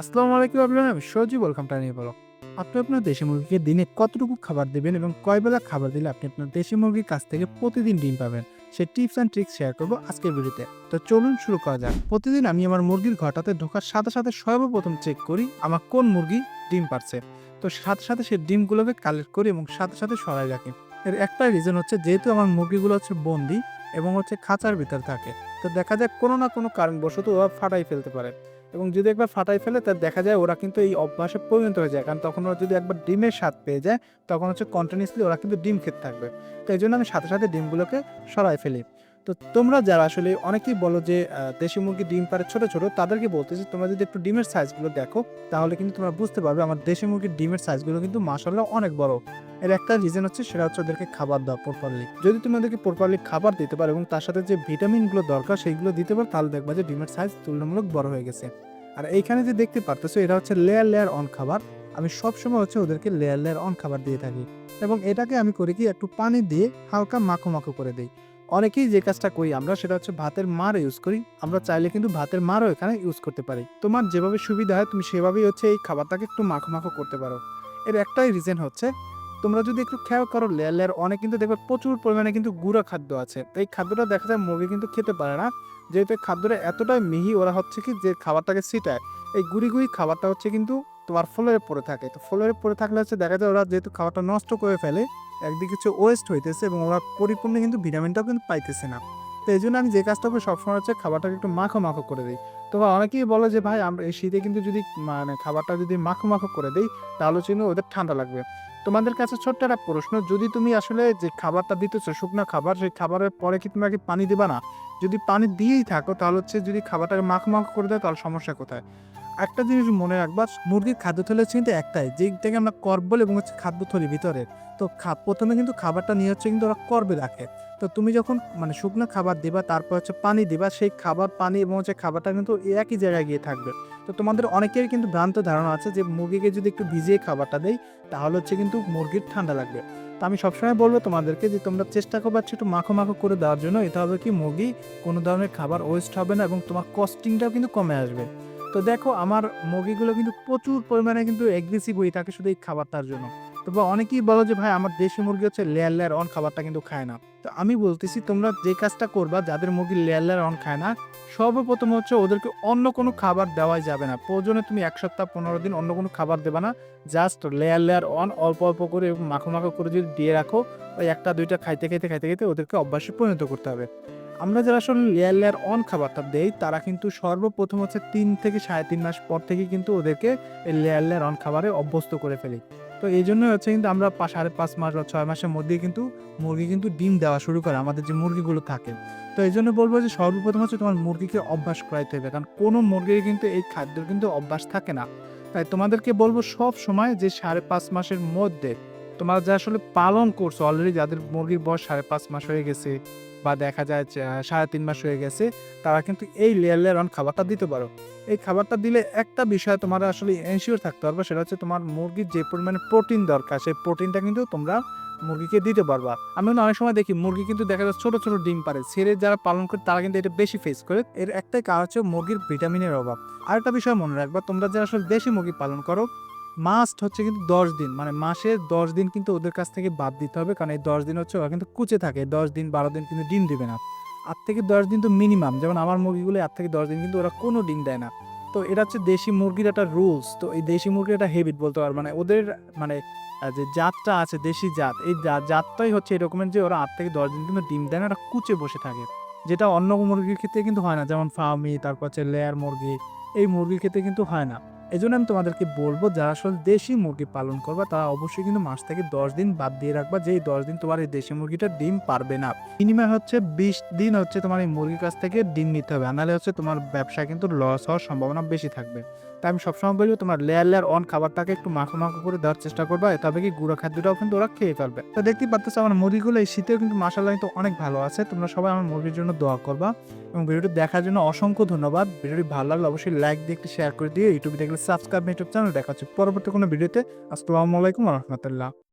আসসালামু আলাইকুম আপনার আমি সজি ওয়েলকাম টাইনি বলো আপনি আপনার দেশি মুরগিকে দিনে কতটুকু খাবার দেবেন এবং কয় বেলা খাবার দিলে আপনি আপনার দেশি মুরগির কাছ থেকে প্রতিদিন ডিম পাবেন? সেই টিপস অ্যান্ড ট্রিক্স শেয়ার করব আজকের ভিডিওতে। তো চলুন শুরু করা যাক। প্রতিদিন আমি আমার মুরগির ঘরটাতে ঢোকার সাথে সাথে সর্বপ্রথম চেক করি আমার কোন মুরগি ডিম পারছে। তো সাথে সাথে সেই ডিমগুলোকে কালেক্ট করি এবং সাথে সাথে সরাই রাখি। এর একটা রিজন হচ্ছে যেহেতু আমার মুরগিগুলো হচ্ছে বন্দি এবং হচ্ছে খাঁচার ভিতর থাকে। তো দেখা যায় কোনো না কোনো কারণবশত ওরা ফাটাই ফেলতে পারে। এবং যদি একবার ফাটাই ফেলে, তা দেখা যায় ওরা কিন্তু এই অভ্যাসে পরিণত হয়ে যায়। কারণ তখন ওরা যদি একবার ডিমের স্বাদ পেয়ে যায়, তখন হচ্ছে কন্টিনিউসলি ওরা কিন্তু ডিম খেতে থাকবে। তো এই জন্য আমি সাথে সাথে ডিমগুলোকে সরাই ফেলি। তো তোমরা যারা আসলে অনেকেই বলো যে দেশি মুরগি ডিম পারে ছোট ছোট, তাদেরকে বলতেছি তোমরা যদি একটু ডিমের সাইজগুলো দেখো, তাহলে কিন্তু তোমরা বুঝতে পারবে আমার দেশি মুরগির ডিমের সাইজগুলো কিন্তু মাসাল্লাহ অনেক বড়। এর একটা রিজন হচ্ছে, সেটা হচ্ছে ওদেরকে খাবার দাও প্রপারলি যদি তুমি ওদেরকে প্রপারলি খাবার দিতে পারো এবং তার সাথে যে ভিটামিনগুলো দরকার, সেইগুলো দিতে পারো, তাহলে দেখবা যে ডিমের সাইজ তুলনামূলক বড় হয়ে গেছে। আর এইখানে যে দেখতে পারতেছো, এটা হচ্ছে লেয়ার লেয়ার অন খাবার। আমি সবসময় হচ্ছে ওদেরকে লেয়ার লেয়ার অন খাবার দিয়ে থাকি। এবং এটাকে আমি করি কি, একটু পানি দিয়ে হালকা মাখো মাখো করে দিই। অনেকেই যে কাজটা করি আমরা, সেটা হচ্ছে ভাতের মার ইউজ করি। আমরা চাইলে কিন্তু ভাতের মারও এখানে ইউজ করতে পারি। তোমার যেভাবে সুবিধা হয়, তুমি সেভাবেই হচ্ছে এই খাবারটাকে একটু মাখো মাখো করতে পারো। এর একটাই রিজন হচ্ছে তোমরা যদি একটু খেয়াল করো লেয়ার অনেক কিন্তু দেখবে প্রচুর পরিমাণে কিন্তু গুঁড়া খাদ্য আছে। এই খাদ্যটা দেখা যায় মুরগি কিন্তু খেতে পারে না। যেহেতু এই খাদ্যটা এতটাই মিহি, ওরা হচ্ছে কি যে খাবারটাকে ছিটায়, এই গুড়ি গুড়ি খাবারটা হচ্ছে কিন্তু তোমার ফ্লোরে পড়ে থাকে। তো ফ্লোরে পড়ে থাকলে হচ্ছে দেখা যায় ওরা যেহেতু খাবারটা নষ্ট করে ফেলে, একদিকে কিছু ওয়েস্ট হইতেছে এবং ওরা পরিপূর্ণ কিন্তু ভিটামিনটাও কিন্তু পাইতেছে না। তো এই জন্য আমি যে কাজটা করি সবসময় হচ্ছে খাবারটাকে একটু মাখো মাখো করে দিই। তো অনেকেই বলে যে, ভাই, আমরা এই শীতে কিন্তু যদি মানে খাবারটা যদি মাখো মাখো করে দিই, তাহলে কিন্তু ওদের ঠান্ডা লাগবে। তোমাদের কাছে ছোট্ট একটা প্রশ্ন, যদি তুমি আসলে যে খাবারটা দিতেছো, শুকনো খাবার, সেই খাবারের পরে কি তুমি আগে পানি দিবা না? যদি পানি দিয়েই থাকো, তাহলে হচ্ছে যদি খাবারটাকে মাখো মাখো করে দেয় তাহলে সমস্যা কোথায়? একটা জিনিস মনে রাখবা, মুরগির খাদ্য থলি হচ্ছে কিন্তু একটাই যে থেকে আমরা করবল এবং হচ্ছে খাদ্য থলি ভিতরে। তো প্রথমে কিন্তু খাবারটা নিয়ে হচ্ছে কিন্তু ওরা করবে রাখে। তো তুমি যখন মানে শুকনো খাবার দিবা, তারপর হচ্ছে পানি দিবা, সেই খাবার, পানি এবং হচ্ছে খাবারটা কিন্তু একই জায়গায় গিয়ে থাকবে। তো তোমাদের অনেকের কিন্তু ভ্রান্ত ধারণা আছে যে মুরগিকে যদি একটু ভিজিয়ে খাবারটা দেই, তাহলে হচ্ছে কিন্তু মুরগির ঠান্ডা লাগবে। তো আমি সবসময় বলব তোমাদেরকে যে তোমরা চেষ্টা করবে একটু মাখো মাখো করে দেওয়ার জন্য। এটা হবে কি মুরগি কোনো ধরনের খাবার ওয়েস্ট হবে না এবং তোমার কস্টিংটাও কিন্তু কমে আসবে। তো দেখো, আমার মুরগিগুলো কিন্তু প্রচুর পরিমাণে কিন্তু অ্যাগ্রেসিভ হয়ে থাকে শুধু এই খাবারটার জন্য। তবে অনেকেই বলো যে, ভাই, আমার দেশি মুরগি হচ্ছে লেয়ার লেয়ার অন খাবারটা কিন্তু খায় না। তো আমি বলতেছি, তোমরা যে কাজটা করবা, যাদের মুরগি লেয়ার লেয়ার অন খায় না, সর্বপ্রথম হচ্ছে ওদেরকে অন্য কোনো খাবার দেওয়াই যাবে না। প্রয়োজনে তুমি এক সপ্তাহ, পনেরো দিন অন্য কোনো খাবার দেবে না। জাস্ট লেয়ার লেয়ার অন অল্প অল্প করে মাখো মাখো করে যদি দিয়ে রাখো, ওই একটা, দুইটা খাইতে খাইতে খাইতে খাইতে ওদেরকে অভ্যাসে পরিণত করতে হবে। আমরা যারা আসলে লেয়ার লেয়ার অন খাবারটা দেই, তারা কিন্তু সর্বপ্রথম হচ্ছে তিন থেকে সাড়ে তিন মাস পর থেকে কিন্তু ওদেরকে লেয়ার লেয়ার অন খাবারে অভ্যস্ত করে ফেলি। তো এই জন্য হচ্ছে কিন্তু আমরা সাড়ে পাঁচ মাস বা ছয় মাসের মধ্যেই কিন্তু মুরগি কিন্তু ডিম দেওয়া শুরু করে, আমাদের যে মুরগিগুলো থাকে। তো এই জন্য বলব যে সর্বপ্রথম হচ্ছে তোমার মুরগিকে অভ্যাস করাইতে হবে, কারণ কোনো মুরগির কিন্তু এই খাদ্যের কিন্তু অভ্যাস থাকে না। তাই তোমাদেরকে বলব সব সময় যে সাড়ে পাঁচ মাসের মধ্যে তোমরা যা আসলে পালন করছ অলরেডি যাদের মুরগির বয়স সাড়ে পাঁচ মাস হয়ে গেছে বা দেখা যায় সাড়ে তিন মাস হয়ে গেছে, তারা কিন্তু এই লেয়ার লেয়ার অন খাবারটা দিতে পারো। এই খাবারটা দিলে একটা বিষয় তোমার আসলে এনশিওর থাকতে পারবে, সেটা হচ্ছে তোমার মুরগির যে পরিমাণে প্রোটিন দরকার, সেই প্রোটিনটা কিন্তু তোমরা মুরগিকে দিতে পারবা। আমি অনেক সময় দেখি মুরগি কিন্তু দেখা যায় ছোট ছোট ডিম পারে, ছেড়ে যারা পালন করে তারা কিন্তু এটা বেশি ফেস করে। এর একটাই কারণ হচ্ছে মুরগির ভিটামিনের অভাব। আরেকটা বিষয় মনে রাখবা, তোমরা যারা আসলে দেশি মুরগি পালন করো মাস্ট হচ্ছে কিন্তু দশ দিন। মানে মাসে দশ দিন কিন্তু ওদের কাছ থেকে বাদ দিতে হবে, কারণ এই দশ দিন হচ্ছে ওরা কিন্তু কুচে থাকে। দশ দিন, বারো দিন কিন্তু ডিম দিবে না। আট থেকে দশ দিন তো মিনিমাম যেমন আমার মুরগিগুলো আট থেকে দশ দিন কিন্তু ওরা কোনো ডিম দেয় না। তো এটা হচ্ছে দেশি মুরগির একটা রুলস তো এই দেশি মুরগির একটা হেবিট বলতে পারো মানে ওদের মানে যে জাতটা আছে, দেশি জাত, এই জাতটাই হচ্ছে এরকমের যে ওরা আট থেকে দশ দিন কিন্তু ডিম দেয় না, ওরা কুচে বসে থাকে। যেটা অন্য মুরগির ক্ষেত্রে কিন্তু হয় না। যেমন ফার্মি তারপর হচ্ছে লেয়ার মুরগি, এই মুরগির ক্ষেত্রে কিন্তু হয় না। এই জন্য আমি তোমাদেরকে বলব, যারা আসলে দেশি মুরগি পালন করবা, তারা অবশ্যই কিন্তু মাস থেকে দশ দিন বাদ দিয়ে রাখবা যে দশ দিন তোমার এই দেশি মুরগিটা ডিম পারবে না। মিনিমাম হচ্ছে বিশ দিন হচ্ছে তোমার এই মুরগির কাছ থেকে ডিম নিতে হবে নাহলে হচ্ছে তোমার ব্যবসা কিন্তু লস হওয়ার সম্ভাবনা বেশি থাকবে। তাই আমি সবসময় বলব তোমার লেয়ার লেয়ার অন খাবারটাকে একটু মাখো মাখো করে দেওয়ার চেষ্টা করবা তবে কি গুঁড়ো খাদ্যটাও কিন্তু ওরা খেয়ে ফেলবে। তো দেখতেই পাচ্ছ আমার মুরগিগুলো এই শীতেও কিন্তু মাসাল্লাহ কিন্তু অনেক ভালো আছে, তোমরা সবাই আমার মুরগির জন্য দোয়া করবা। এবং ভিডিওটি দেখার জন্য অসংখ্য ধন্যবাদ। ভিডিওটি ভালো লাগলে অবশ্যই লাইক দিয়ে একটি শেয়ার করে দিয়ে ইউটিউবে দেখলে সাবস্ক্রাইব ইউটিউব চ্যানেল দেখাচ্ছি পরবর্তী কোনো ভিডিওতে। আসসালামু আলাইকুম রহমতুল্লাহ।